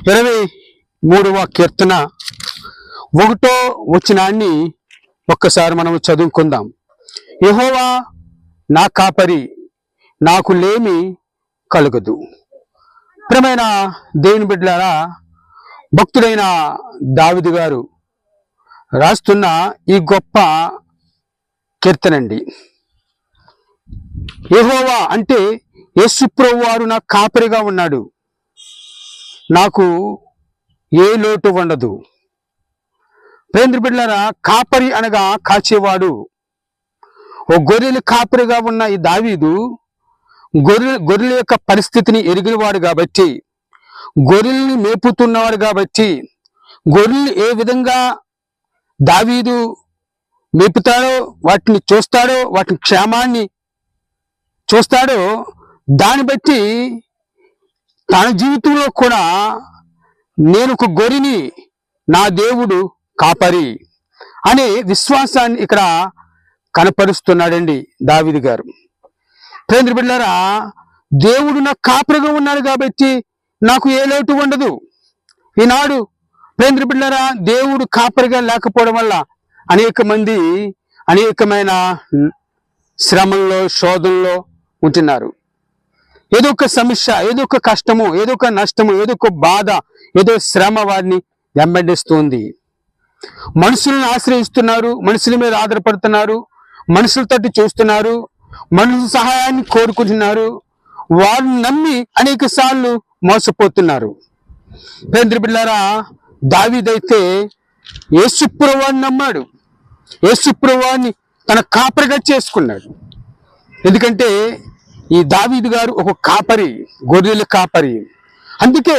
ఇరవై మూడవ కీర్తన. ఒకటో వచనాన్ని ఒక్కసారి మనం చదువుకుందాం. యహోవా నా కాపరి నాకు లేమి కలుగదు. ప్రియమైన దేవుని బిడ్డలారా భక్తుడైన దావిదు గారు రాస్తున్న ఈ గొప్ప కీర్తనండి. యహోవా అంటే యేసుప్రభు వారు నా కాపరిగా ఉన్నాడు. నాకు ఏ లోటు ఉండదు ప్రేంద్ర బిడ్డలారా కాపరి అనగా కాచేవాడు. ఓ గొర్రెలు కాపరిగా ఉన్న ఈ దావీదు గొర్రె గొర్రెల యొక్క పరిస్థితిని ఎరిగినవాడు కాబట్టి గొర్రెల్ని మేపుతున్నవాడు కాబట్టి గొర్రెలు ఏ విధంగా దావీదు మేపుతాడో వాటిని చూస్తాడో వాటిని క్షేమాన్ని చూస్తాడో దాన్ని బట్టి తన జీవితంలో కూడా నేను ఒక గొరిని నా దేవుడు కాపరి అనే విశ్వాసాన్ని ఇక్కడ కనపరుస్తున్నాడండి దావిది గారు. ప్రేంద్ర బిడ్డారా దేవుడు నాకు కాపరిగా ఉన్నాడు కాబట్టి నాకు ఏ లోటు ఉండదు. ఈనాడు ప్రేంద్ర బిడ్డారా దేవుడు కాపరిగా లేకపోవడం వల్ల అనేక మంది అనేకమైన శ్రమల్లో శోధంలో ఉంటున్నారు. ఏదో ఒక సమస్య ఏదో ఒక కష్టము ఏదో ఒక నష్టము ఏదో ఒక బాధ ఏదో శ్రమ వారిని వెంబడిస్తుంది. మనుషులను ఆశ్రయిస్తున్నారు మనుషుల మీద ఆధారపడుతున్నారు మనుషుల తట్టు చూస్తున్నారు మనుషుల సహాయాన్ని కోరుకుంటున్నారు వారిని నమ్మి అనేక సార్లు మోసపోతున్నారు. పేంద్ర బిళ్ళారా దావిదైతే యేసుప్రవాన్ని నమ్మాడు. యేసుప్రవాన్ని తన కాపరిగా చేసుకున్నాడు. ఎందుకంటే ఈ దావీదు గారు ఒక కాపరి గొర్రెల కాపరి. అందుకే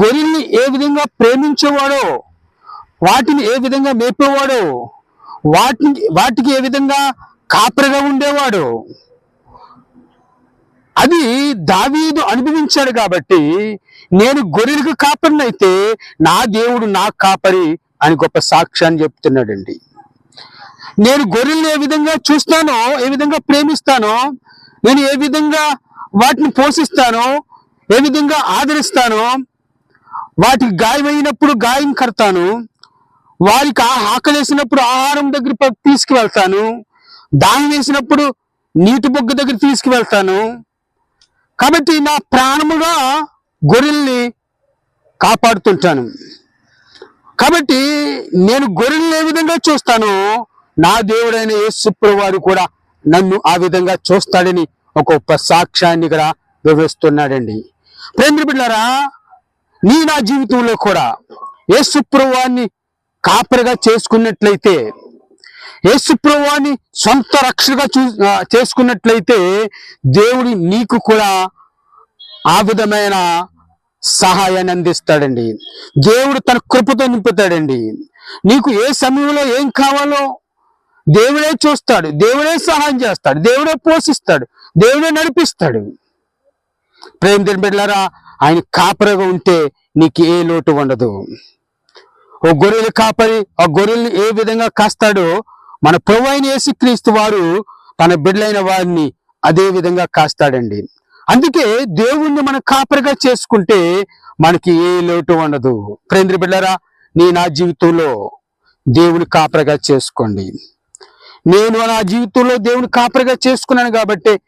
గొర్రెల్ని ఏ విధంగా ప్రేమించేవాడో వాటిని ఏ విధంగా మేపేవాడో వాటిని వాటికి ఏ విధంగా కాపరిగా ఉండేవాడు అది దావీదు అనుభవించాడు కాబట్టి నేను గొర్రెలకు కాపరినైతే నా దేవుడు నా కాపరి అని గొప్ప సాక్ష్యాన్ని చెప్తున్నాడండి. నేను గొర్రెల్ని ఏ విధంగా చూస్తానో ఏ విధంగా ప్రేమిస్తానో నేను ఏ విధంగా వాటిని పోషిస్తానో ఏ విధంగా ఆదరిస్తానో వాటికి గాయమైనప్పుడు గాయం కడతాను వారికి ఆకలేసినప్పుడు ఆహారం దగ్గర తీసుకువెళ్తాను దాహం వేసినప్పుడు నీటి బొగ్గ దగ్గర తీసుకువెళ్తాను. కాబట్టి నా ప్రాణముగా గొర్రెల్ని కాపాడుతుంటాను. కాబట్టి నేను గొర్రెల్ని ఏ విధంగా చూస్తానో నా దేవుడైన యేసుప్రవారు కూడా నన్ను ఆ విధంగా చూస్తాడని ఒక గొప్ప సాక్ష్యాన్ని ఇక్కడ వివరిస్తున్నాడండి. ప్రేమ బిడ్డారా నీ నా జీవితంలో కూడా యేసుప్రభువాన్ని కాపరిగా చేసుకున్నట్లయితే యేసుప్రభువాన్ని సొంత రక్షగా చూ చేసుకున్నట్లయితే దేవుడి నీకు కూడా ఆ విధమైన సహాయాన్ని అందిస్తాడండి. దేవుడు తన కృపతో నింపుతాడండి. నీకు ఏ సమయంలో ఏం కావాలో దేవుడే చూస్తాడు దేవుడే సహాయం చేస్తాడు దేవుడే పోషిస్తాడు దేవుడే నడిపిస్తాడు. ప్రేమ దేని బిడ్డలారా ఆయన కాపరగా ఉంటే నీకు ఏ లోటు ఉండదు. ఓ గొర్రెలు కాపరి ఆ గొర్రెల్ని ఏ విధంగా కాస్తాడో మన ప్రభు అయిన యేసుక్రీస్తు వారు తన బిడ్డలైన వారిని అదే విధంగా కాస్తాడండి. అందుకే దేవుణ్ణి మనం కాపరిగా చేసుకుంటే మనకి ఏ లోటు ఉండదు. ప్రేంద్ర బిడ్డరా నీ నా జీవితంలో దేవుని కాపరగా చేసుకోండి. నేను నా జీవితంలో దేవుని కాపరిగా చేసుకున్నాను కాబట్టి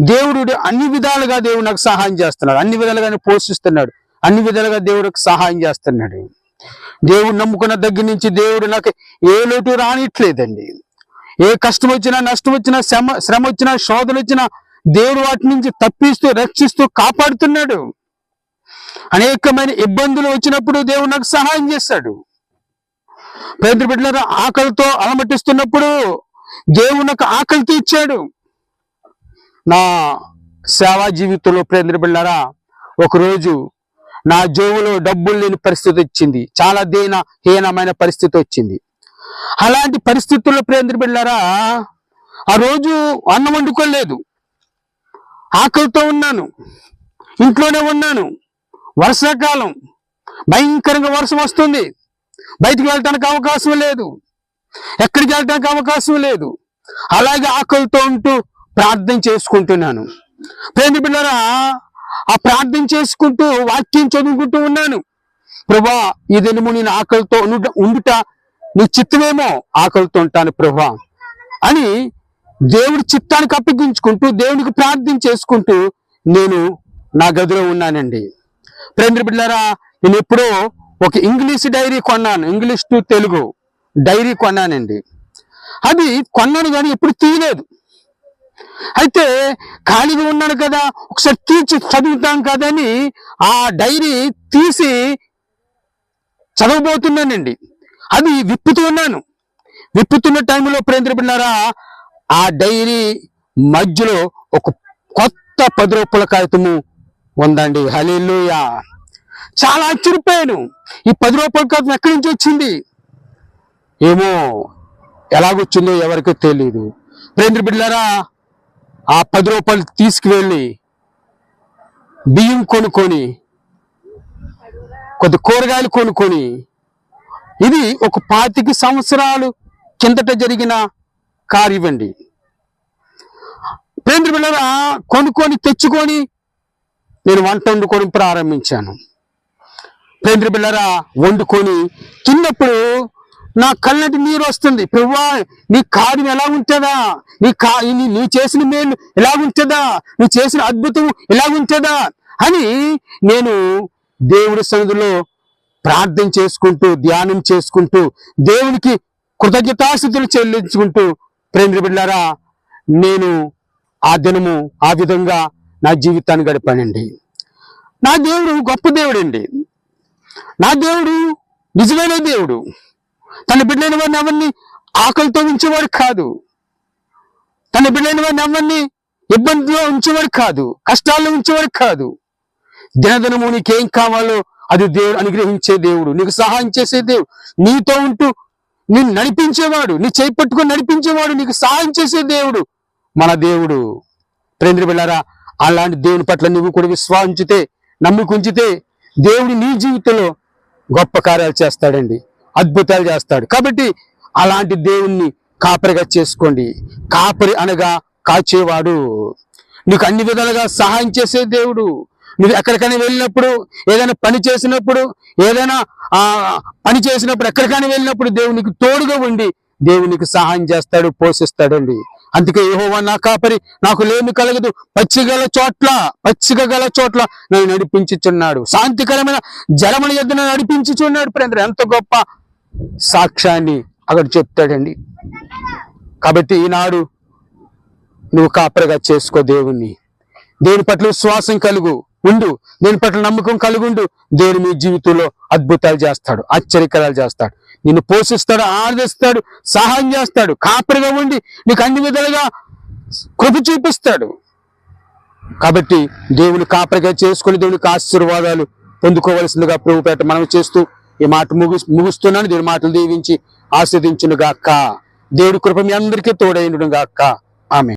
దేవుడు అన్ని విధాలుగా దేవుడు నాకు సహాయం చేస్తున్నాడు. అన్ని విధాలుగా పోషిస్తున్నాడు. అన్ని విధాలుగా దేవుడికి సహాయం చేస్తున్నాడు. దేవుడు నమ్ముకున్న దగ్గర నుంచి దేవుడు నాకు ఏ లోటు రానిట్లేదండి. ఏ కష్టం వచ్చినా నష్టం వచ్చినా శ్రమ శ్రమ వచ్చినా శోధన వచ్చినా దేవుడు వాటి నుంచి తప్పిస్తూ రక్షిస్తూ కాపాడుతున్నాడు. అనేకమైన ఇబ్బందులు వచ్చినప్పుడు దేవుడు నాకు సహాయం చేశాడు పేదరి బిడ్డల ఆకలితో అలమటిస్తున్నప్పుడు దేవుడు నాకు ఆకలి తీర్చాడు నా సేవా జీవితంలో ప్రేంద్ర బిళ్ళారా ఒకరోజు నా జోబులో డబ్బులు లేని పరిస్థితి వచ్చింది. చాలా దీన హీనమైన పరిస్థితి వచ్చింది. అలాంటి పరిస్థితుల్లో ప్రేంద్ర బిళ్ళారా ఆ రోజు అన్నం వండుకోలేదు. ఆకలితో ఉన్నాను. ఇంట్లోనే ఉన్నాను. వర్షాకాలం. భయంకరంగా వర్షం వస్తుంది. బయటికి వెళ్ళటానికి అవకాశం లేదు. ఎక్కడికి వెళ్ళటానికి అవకాశం లేదు. అలాగే ఆకలితో ఉంటూ ప్రార్థన చేసుకుంటున్నాను. ప్రేమ బిడ్డరా ఆ ప్రార్థన చేసుకుంటూ వాక్యం చదువుకుంటూ ఉన్నాను. ప్రభా ఈ దినము నేను ఆకలితో ఉండుట ఉండుట నీ చిత్తమేమో? ఆకలితో ఉంటాను ప్రభా అని దేవుడి చిత్తానికి అప్పగించుకుంటూ దేవునికి ప్రార్థన చేసుకుంటూ నేను నా గదిలో ఉన్నానండి. ప్రేంద్ర బిడ్డారా నేను ఎప్పుడో ఒక ఇంగ్లీష్ డైరీ కొన్నాను ఇంగ్లీష్ టు తెలుగు డైరీ కొన్నానండి. అది కొన్నాను కానీ ఎప్పుడు తీయలేదు. అయితే ఖాళీగా ఉన్నాను కదా ఒకసారి తీర్చి చదువుతాం కదని ఆ డైరీ తీసి చదవబోతున్నానండి. అది విప్పుతూ ఉన్నాను. విప్పుతున్న టైంలో ప్రేంద్రబిన్నారా ఆ డైరీ మధ్యలో ఒక కొత్త పది రూపాయల కాగితము ఉందండి. హలీలుయా చాలా ఆశ్చర్యపోయాను ఈ పది రూపాయల కాదు ఎక్కడి నుంచి వచ్చింది? ఏమో ఎలాగొచ్చిందో ఎవరికీ తెలియదు ప్రేంద్ర బిడ్డారా ఆ పది రూపాయలు తీసుకువెళ్ళి బియ్యం కొనుక్కొని కొద్ది కూరగాయలు కొనుక్కొని ఇది ఒక పాతిక సంవత్సరాలు కిందట జరిగిన కార్యమండి. ప్రేంద్ర బిళ్ళరా కొనుక్కొని తెచ్చుకొని నేను వంట వండుకోవడం ప్రారంభించాను. ప్రేంద్ర బిళ్ళరా వండుకొని తిన్నప్పుడు నా కళ్ళటి నీరు వస్తుంది. ప్రభువా నీ కార్యం ఎలా ఉంటుందా నీ కా నీ నీ చేసిన మేలు ఎలా ఉంటుందా నువ్వు చేసిన అద్భుతం ఎలా ఉంటుందా అని నేను దేవుడి సన్నిధిలో ప్రార్థన చేసుకుంటూ ధ్యానం చేసుకుంటూ దేవునికి కృతజ్ఞతాస్థితులు చెల్లించుకుంటూ ప్రేంద్ర బిళ్ళారా నేను ఆ దినము ఆ విధంగా నా జీవితాన్ని గడిపానండి. నా దేవుడు గొప్ప దేవుడండి. నా దేవుడు నిజమైన దేవుడు. తన బిడ్డలైన వారిని ఎవరిని ఆకలితో ఉంచేవాడు కాదు. తన బిడ్డలైన వారిని ఎవరిని ఇబ్బందిలో ఉంచేవాడు కాదు. కష్టాల్లో ఉంచేవాడు కాదు. దినదినము నీకేం కావాలో అది దేవుడు అనుగ్రహించే దేవుడు. నీకు సహాయం చేసే దేవుడు. నీతో ఉంటూ నిన్ను నడిపించేవాడు. నీ చేయి పట్టుకొని నడిపించేవాడు. నీకు సహాయం చేసే దేవుడు మన దేవుడు. ప్రేంద్ర బిళ్ళారా అలాంటి దేవుని పట్ల నువ్వు కూడా విశ్వాసించితే నమ్ముకుంచితే దేవుడు నీ జీవితంలో గొప్ప కార్యాలు చేస్తాడండి అద్భుతాలు చేస్తాడు. కాబట్టి అలాంటి దేవుణ్ణి కాపరిగా చేసుకోండి. కాపరి అనగా కాచేవాడు. నీకు అన్ని విధాలుగా సహాయం చేసే దేవుడు. నువ్వు ఎక్కడికైనా వెళ్ళినప్పుడు ఏదైనా పని చేసినప్పుడు ఏదైనా ఆ పని చేసినప్పుడు ఎక్కడికైనా వెళ్ళినప్పుడు దేవునికి తోడుగా ఉండి దేవునికి సహాయం చేస్తాడు పోషిస్తాడండి. అందుకే ఏహోవా నా కాపరి నాకు లేమి కలగదు. పచ్చిగల చోట్ల పచ్చిక గల చోట్ల నన్ను నడిపించుచున్నాడు. శాంతికరమైన జలముల ఎద్దున నడిపించుచున్నాడు ప్రేంద్ర ఎంత గొప్ప సాక్ష్యాన్ని అక్కడ చెప్తాడండి. కాబట్టి ఈనాడు నువ్వు కాపరిగా చేసుకో దేవుణ్ణి. దేవుని పట్ల విశ్వాసం కలుగు ఉండు. దేని పట్ల నమ్మకం కలుగుండు. దేవుని మీ జీవితంలో అద్భుతాలు చేస్తాడు ఆశ్చర్యకరాలు చేస్తాడు. నిన్ను పోషిస్తాడు ఆదరిస్తాడు సహాయం చేస్తాడు కాపరిగా ఉండి నీకు అన్ని విధాలుగా కృప చూపిస్తాడు. కాబట్టి దేవుని కాపరిగా చేసుకుని దేవునికి ఆశీర్వాదాలు పొందుకోవలసిందిగా ప్రభుపేట మనం చేస్తూ ఈ మాట ముగు ముగుస్తున్నాను. దేవుని మాటలు దీవించి ఆస్వాదించును గాక దేవుడి కృప మీ అందరికీ తోడైనను ఆమె